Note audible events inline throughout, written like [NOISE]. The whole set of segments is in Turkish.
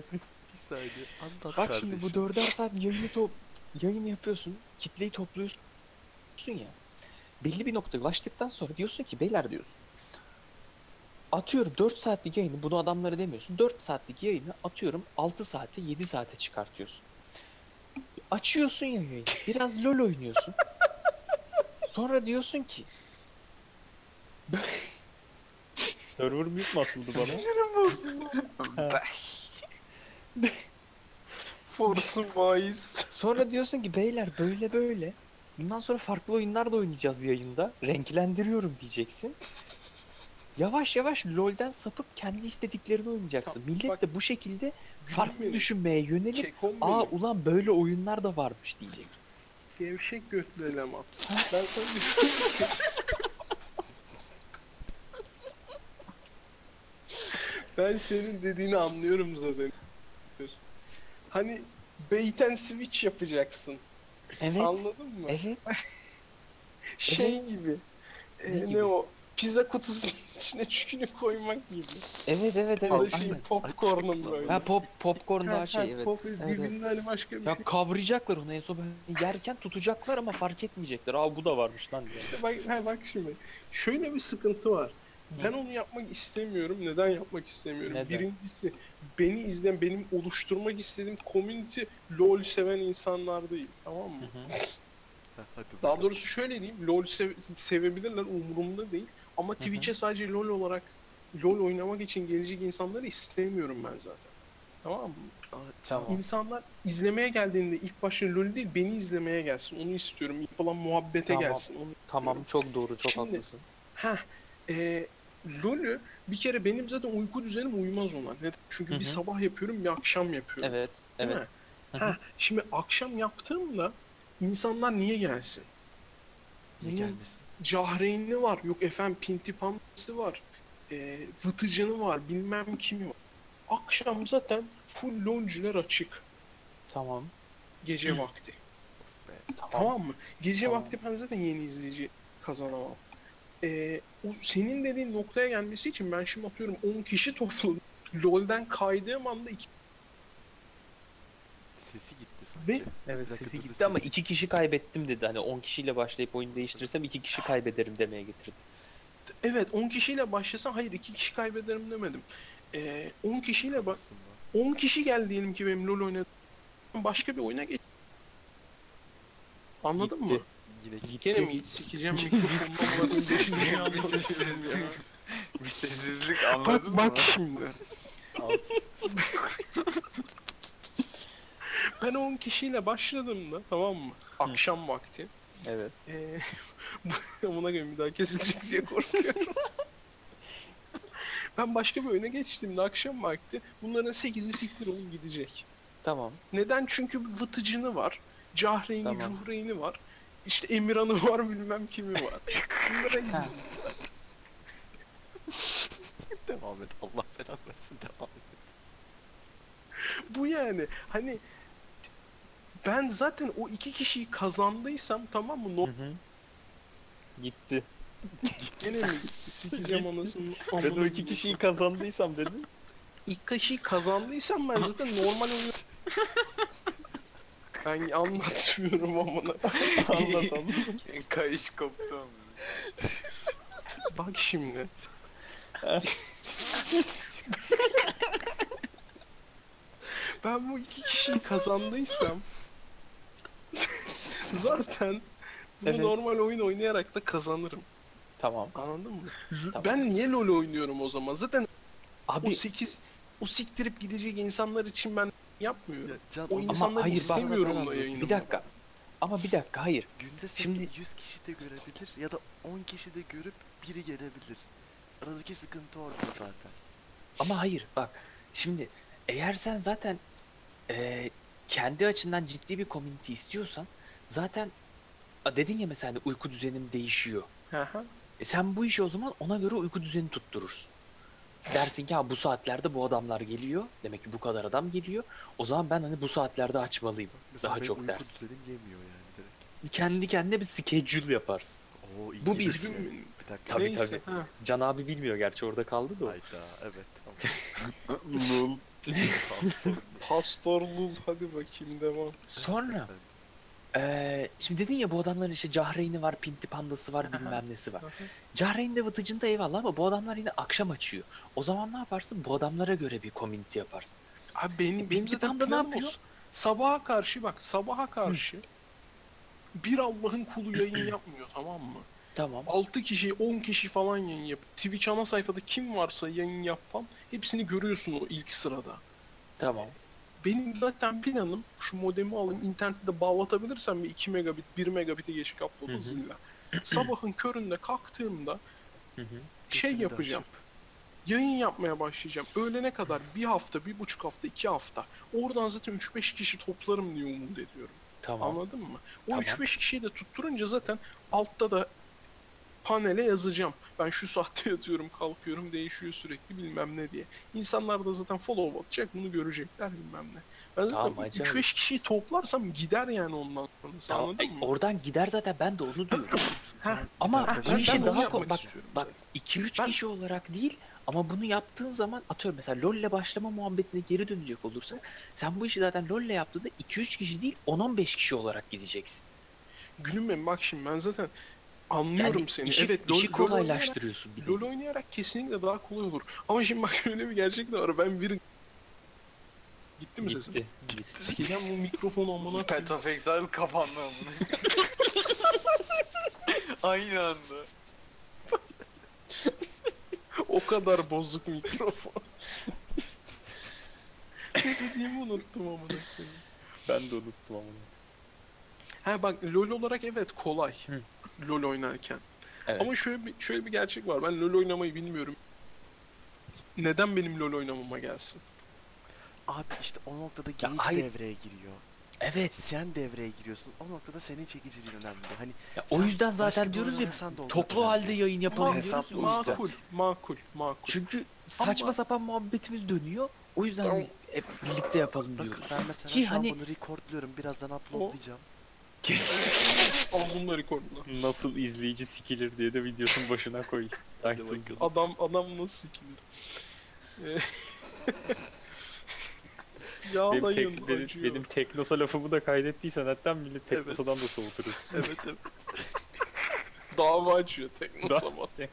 koyayım. Bir saniye anlat Bak kardeşim. şimdi bu dörder saat yayını top yayın yapıyorsun. Kitleyi topluyorsun ya. Belli bir noktaya ulaştıktan sonra diyorsun ki beyler diyorsun. Atıyorum 4 saatlik yayını bunu adamlara demiyorsun. 4 saatlik yayını atıyorum 6 saate 7 saate çıkartıyorsun. Açıyorsun ya yayını. Biraz LoL oynuyorsun. Sonra diyorsun ki Server mute mu asıldı bana? Sinirim bozuldu. [LAUGHS] Force Wise. Sonra diyorsun ki beyler böyle böyle. Bundan sonra farklı oyunlar da oynayacağız yayında. Renklendiriyorum diyeceksin. Yavaş yavaş LoL'den sapıp kendi istediklerini oynayacaksın. Tamam, Millet bak- de bu şekilde farklı benim. düşünmeye yönelip Kekom aa benim. ulan böyle oyunlar da varmış diyecek. Gevşek götlü eleman. ben sana diyorum ki... [LAUGHS] ben senin dediğini anlıyorum zaten. Hani bait and switch yapacaksın. Evet. Anladın mı? Evet. [LAUGHS] Şey Evet. gibi. Ne Ee, ne, gibi? o? Pizza kutusunun [LAUGHS] içine çükünü koymak gibi. Evet evet evet. Aynen. şey popcorn'un böyle. Ha pop popcorn Ha, daha ha, şey evet. pop- evet. birbirinden hani başka bir Ya şey. kavrayacaklar onu en son [LAUGHS] yerken tutacaklar ama fark etmeyecekler. Aa bu da varmış lan diye. İşte bak, ha, bak şimdi. Şöyle bir sıkıntı var. Ben onu yapmak istemiyorum. Neden yapmak istemiyorum? Neden? Birincisi beni izleyen, benim oluşturmak istediğim community LoL seven insanlar değil. Tamam mı? Hı Daha doğrusu şöyle diyeyim. LoL sev- sevebilirler umurumda değil. Ama. Twitch'e sadece LoL olarak LoL oynamak için gelecek insanları istemiyorum ben zaten. Tamam mı? Aa, Tamam. İnsanlar izlemeye geldiğinde ilk başta LoL değil beni izlemeye gelsin. Onu istiyorum. Yapılan muhabbete Tamam. gelsin. Onu Tamam çok doğru çok Şimdi- haklısın. Ha, e, LoL'ü bir kere benim zaten uyku düzenim uymaz ona. Neden? Çünkü Hı bir hı. sabah yapıyorum bir akşam yapıyorum. Evet. Değil Evet. mi? Hı hı. Ha, şimdi akşam yaptığımda insanlar niye gelsin? Niye gelmesin? Cahreynli var, yok efendim Pinti Pampası var, e, Vıtıcını var, bilmem kimi var. Akşam zaten full LoL'cüler açık Tamam. gece vakti. Tamam. Tamam mı? Gece Tamam. vakti ben zaten yeni izleyici kazanamam. Ee, o senin dediğin noktaya gelmesi için ben şimdi atıyorum 10 kişi topladım. [LAUGHS] LoL'den kaydığım anda iki... Sesi gitti sanki. Ve- Evet sesi gitti ama sesi- iki kişi kaybettim dedi. Hani 10 kişiyle başlayıp oyun değiştirirsem iki kişi kaybederim demeye getirdi. Evet 10 kişiyle başlasam hayır 2 kişi kaybederim demedim. Ee, 10 kişiyle bak Aslında. 10 kişi geldi diyelim ki benim LoL oynadım. Başka bir oyuna geç. Anladın Gitti. mı? Yine. Gene mi hiç sikeceğim mikrofonla [LAUGHS] Bir anlatıyorum ya. sessizlik, bir sessizlik anladın Bak mı? bak şimdi. [LAUGHS] Ben 10 kişiyle başladığımda tamam mı? Akşam vakti. Evet. Ee, bu- amına koyayım bir daha kesilecek diye korkuyorum. ben başka bir oyuna geçtiğimde akşam vakti bunların 8'i siktir olun gidecek. Tamam. Neden? Çünkü vıtıcını var. Cahreyni, Tamam. Cuhreyni var. İşte Emirhan'ı var bilmem kimi var. [LAUGHS] Bunlara devam et. Allah belanı versin devam et. Bu yani. Hani ben zaten o iki kişiyi kazandıysam tamam mı? No. Gitti. gene mi? Sikeceğim anasını. [LAUGHS] Ben o amına iki kişiyi kazandıysam dedim. ilk kişiyi kazandıysam ben zaten normal oyun... [LAUGHS] ben anlatmıyorum amına. [LAUGHS] Anlat anlat. [LAUGHS] Kayış koptu ama. Bak şimdi. [LAUGHS] ben bu iki kişiyi kazandıysam zaten bu Evet. normal oyun oynayarak da kazanırım. Tamam. Anladın mı? Tamam. Ben niye LoL oynuyorum o zaman? Zaten o Abi 8 o siktirip gidecek insanlar için ben yapmıyorum. Ya Can, O insanları hayır, istemiyorum da yayınımda. bir dakika. Ama bir dakika hayır. Günde seni Şimdi- 100 kişi de görebilir ya da 10 kişi de görüp biri gelebilir. Aradaki sıkıntı orada zaten. Ama hayır bak. Şimdi eğer sen zaten eee, kendi açından ciddi bir community istiyorsan zaten a, dedin ya mesela hani uyku düzenim değişiyor. Hı hı. E sen bu işi o zaman ona göre uyku düzeni tutturursun. Dersin ki ha bu saatlerde bu adamlar geliyor. Demek ki bu kadar adam geliyor. O zaman ben hani bu saatlerde açmalıyım. Mesela Daha benim çok uyku ders. düzenim yemiyor yani direkt. Kendi kendine bir schedule yaparsın. Oo, iyi Bu bir-. Üzgün- Bir dakika. Tabii, Neyse. Ha. Can abi bilmiyor gerçi orada kaldı da o. Hayda evet tamam. Lol. [LAUGHS] Pastor. [LAUGHS] Pastorlul hadi bakayım devam. Sonra eee, şimdi dedin ya bu adamların işte Cahreyn'i var, Pinti Pandası var, bilmem nesi var. Cahreyn de Vıtıcı'nda eyvallah ama bu adamlar yine akşam açıyor. O zaman ne yaparsın? Bu adamlara göre bir community yaparsın. Abi benim, benim Pinti zaten Panda ne planım yapıyor? Sabaha karşı bak sabaha karşı bir Allah'ın kulu yayın [CLEARS THROAT] yapmıyor tamam mı? Tamam. 6 kişi 10 kişi falan yayın yap. Twitch ana sayfada kim varsa yayın yapan hepsini görüyorsun o ilk sırada. Tamam. Benim zaten planım şu modemi alayım internette de bağlatabilirsem bir 2 megabit 1 megabit'e geçik upload hı. hızıyla. Sabahın köründe kalktığımda şey yapacağım. Yayın yapmaya başlayacağım. Öğlene kadar bir hafta, bir buçuk hafta, iki hafta. Oradan zaten 3-5 kişi toplarım diye umut ediyorum. Tamam. Anladın mı? O Tamam. 3-5 kişiyi de tutturunca zaten altta da panele yazacağım. Ben şu saatte [LAUGHS] yatıyorum, kalkıyorum, değişiyor sürekli bilmem ne diye. İnsanlar da zaten follow atacak, bunu görecekler bilmem ne. Ben Tamam, zaten acayip. 3-5 kişiyi toplarsam gider yani ondan sonrası Tamam. anladın mı? oradan gider zaten ben de onu [LAUGHS] diyorum. Heh, Ama Bir ben- işi ben onu daha yapmak ko- bak istiyorum bak zaten. 2-3 Ben- kişi olarak değil ama bunu yaptığın zaman atıyorum mesela LoL'le başlama muhabbetine geri dönecek olursak sen bu işi zaten LoL'le yaptığında 2-3 kişi değil 10-15 kişi olarak gideceksin. Gülüm benim bak şimdi ben zaten anlıyorum Yani seni. işi, evet işi LoL- LoL oynayarak- kolaylaştırıyorsun bir de. LoL oynayarak kesinlikle daha kolay olur. Ama şimdi bak [LAUGHS] şöyle bir gerçek de var. Ben bir Gitti mi sesim? Gitti. Gitti. Sikeceğim bu mikrofonu amına. Path of Exile kapandı amına. [LAUGHS] Aynı anda. O kadar bozuk mikrofon. [LAUGHS] ne dediğimi unuttum amına. Ben de unuttum ama. Ha bak LoL olarak evet kolay. Hı. LoL oynarken. Evet. Ama şöyle bir şöyle bir gerçek var. Ben LoL oynamayı bilmiyorum. Neden benim LoL oynamama gelsin? Abi işte o noktada Ya geyik hayır. devreye giriyor. Evet. Sen devreye giriyorsun. O noktada senin çekiciliğin önemli. Hani Ya o yüzden zaten diyoruz ya toplu önemli. halde yayın yapalım Ma- diyoruz. o yüzden. makul, makul, makul. Çünkü saçma Ama- sapan muhabbetimiz dönüyor. O yüzden Tamam. hep birlikte yapalım diyoruz. ben mesela Ki şu hani- an bunu recordluyorum. Birazdan uploadlayacağım. [LAUGHS] Al bunları rekorla. Nasıl izleyici sikilir diye de videosun başına koy. [LAUGHS] Hadi. Adam adam nasıl sikilir? Benim, Yağlayın tek, benim, acıyor. benim Teknosa lafımı da kaydettiysen hatta millet. Teknosa'dan da soğuturuz. [LAUGHS] evet evet. Dava açıyor tekno Da- sabah. Te-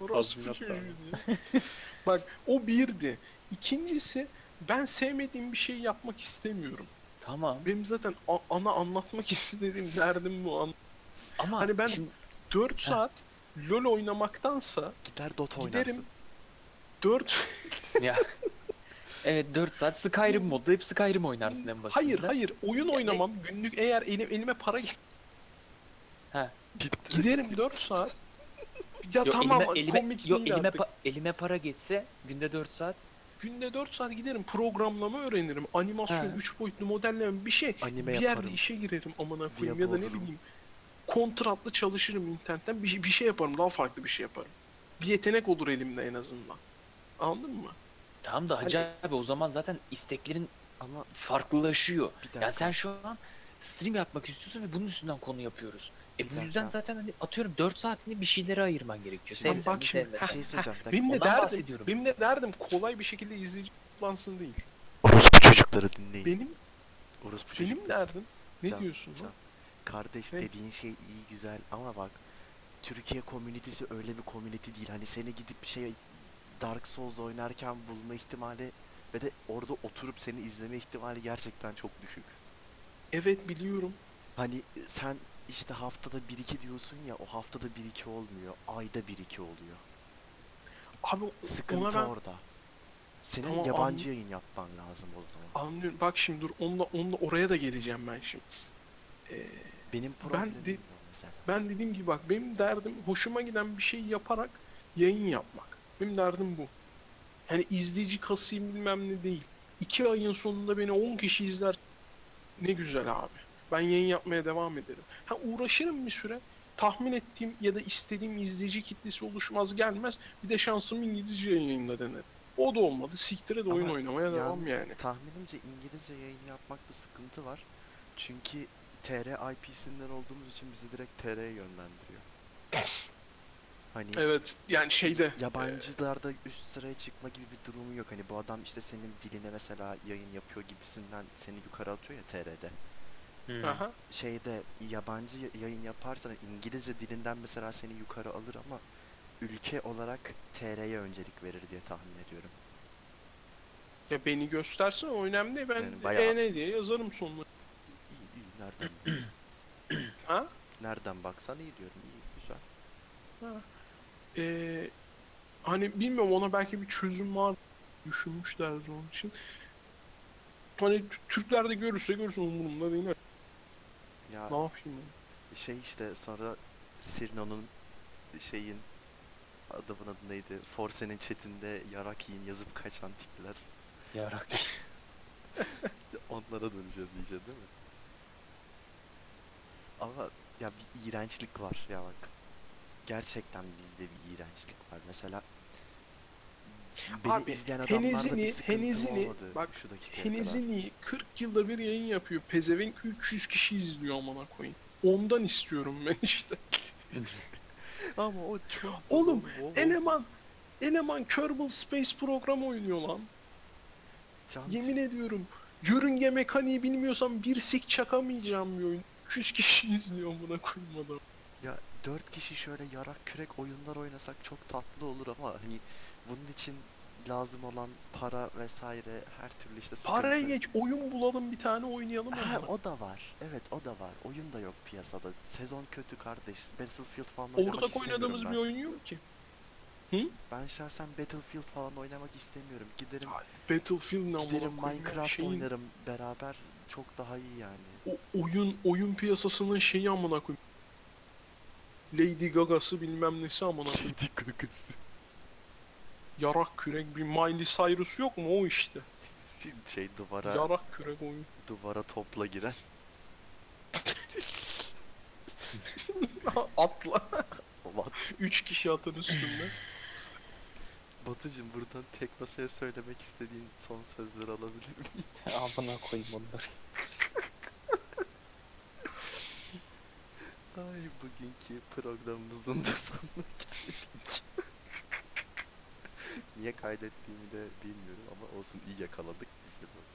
Orospu Tazminat çocuğu dava. diye. Bak o birdi. İkincisi ben sevmediğim bir şey yapmak istemiyorum. Tamam. Benim zaten a- ana anlatmak [LAUGHS] istediğim derdim bu. An- Ama Hani ben- şimdi 4 saat LoL oynamaktansa Gider Dota giderim oynarsın. 4 [LAUGHS] ya Evet 4 saat Skyrim modda hep Skyrim oynarsın en basitinden. Hayır hayır oyun Ya, oynamam. Günlük eğer elim, elime para gi- Gitti. giderim 4 saat. [LAUGHS] Ya Yok, tamam elime, elime, komik yok, değil elime, artık. pa- elime para geçse günde 4 saat Günde 4 saat giderim programlama öğrenirim. Animasyon, Ha. 3 boyutlu modelleme bir şey. Anime bir yerde yaparım. işe girerim amına koyayım ya da ne bileyim. Kontratlı çalışırım internetten bir, şey- bir şey yaparım daha farklı bir şey yaparım. Bir yetenek olur elimde en azından. Anladın mı? Tamam da Hani- Hacı abi o zaman zaten isteklerin Ama farklılaşıyor. bir dakika. Yani sen şu an stream yapmak istiyorsun ve bunun üstünden konu yapıyoruz. E bu yüzden zaten hani atıyorum 4 saatini bir şeylere ayırman gerekiyor. Şimdi Sevsen bak şimdi, sevmesen. şey söyleyeceğim. Bir dakika. Benim de ondan derdim, bahsediyorum. benim de derdim kolay bir şekilde izleyici toplansın değil. Orospu çocukları dinleyin. Benim Orospu benim çocukları. derdim ne Can, diyorsun can. lan? Kardeş Ne? dediğin şey iyi güzel ama bak Türkiye komünitesi öyle bir komünite değil. Hani seni gidip bir şey Dark Souls oynarken bulma ihtimali ve de orada oturup seni izleme ihtimali gerçekten çok düşük. Evet biliyorum. Hani sen işte haftada 1-2 diyorsun ya o haftada 1-2 olmuyor. Ayda 1-2 oluyor. Abi Sıkıntı ben orada. Senin Tamam, yabancı anl- yayın yapman lazım o zaman. anlıyorum. Bak şimdi dur onunla, onunla oraya da geleceğim ben şimdi. Ee, Benim problemim de- o mesela. ben dediğim gibi bak benim derdim hoşuma giden bir şey yaparak yayın yapmak. Benim derdim bu. Yani izleyici kasayım bilmem ne değil. İki ayın sonunda beni 10 kişi izler. Ne güzel abi. Ben yayın yapmaya devam ederim. Ha uğraşırım bir süre. Tahmin ettiğim ya da istediğim izleyici kitlesi oluşmaz gelmez. Bir de şansım İngilizce yayında denerim. O da olmadı. Siktire de oyun Ama oynamaya yan- devam yani. Tahminimce İngilizce yayın yapmakta sıkıntı var. Çünkü TR IP'sinden olduğumuz için bizi direkt TR'ye yönlendiriyor. [LAUGHS] Hani Evet yani şeyde yabancılarda üst sıraya çıkma gibi bir durumu yok. Hani bu adam işte senin diline mesela yayın yapıyor gibisinden seni yukarı atıyor ya TR'de. Hmm. aha, Şeyde yabancı yayın yaparsan İngilizce dilinden mesela seni yukarı alır ama ülke olarak TR'ye öncelik verir diye tahmin ediyorum. ya beni göstersen o önemli. Ben Yani bayağı- EN diye yazarım sonuna. İyi iyi nereden baksan. [CLEARS THROAT] Ha? nereden baksan iyi diyorum. iyi güzel. Ee, hani bilmiyorum ona belki bir çözüm var. Düşünmüşlerdir onun için. Hani T- Türkler de görürse görsün umurumda değil. Ya Ne yapayım? şey işte sonra Sirno'nun şeyin adamın adı neydi? Forse'nin chatinde yarak yiyin yazıp kaçan tipler. Yarak. [LAUGHS] Onlara döneceğiz iyice değil mi? Ama ya bir iğrençlik var ya bak. Gerçekten bizde bir iğrençlik var. Mesela beni Abi, izleyen adamlarda bir Henizini, sıkıntı Henizini, olmadı bak, şu dakikaya kadar. Henizini 40 yılda bir yayın yapıyor. Pezevenk 300 kişi izliyor amına koyayım. Ondan istiyorum ben işte. [LAUGHS] Ama o çok Oğlum, o- Eleman Eleman Kerbal Space Program oynuyor lan. can- Yemin ediyorum. Yörünge mekaniği bilmiyorsam bir sik çakamayacağım bir oyun. 300 kişi izliyor amına koyayım adam. Ya dört kişi şöyle yarak kürek oyunlar oynasak çok tatlı olur ama hani bunun için lazım olan para vesaire her türlü işte sıkıntı. geç oyun bulalım bir tane oynayalım Ha, o da var. Evet o da var. Oyun da yok piyasada. Sezon kötü kardeş. Battlefield falan oynamak Ortak oynadığımız ben. bir oyun yok ki. Ben şahsen Battlefield falan oynamak istemiyorum. Giderim Battlefield ne giderim Minecraft şeyin- oynarım beraber. Çok daha iyi yani. O oyun oyun piyasasının şeyi amına koyayım. Lady Gaga'sı bilmem nesi amına koyayım. Kedi kakası. Yarak kürek bir Miley Cyrus yok mu o işte. [LAUGHS] Şey duvara Yarak kürek oyun. duvara topla giren. [LAUGHS] Atla. What? 3 kişi atın üstünde. Batucuğum buradan tek masaya söylemek istediğin son sözleri alabilir miyim? [LAUGHS] Amına koyayım onları. Ay bugünkü programımızın da sonuna geldik. Niye kaydettiğimi de bilmiyorum ama olsun iyi yakaladık biz de bu.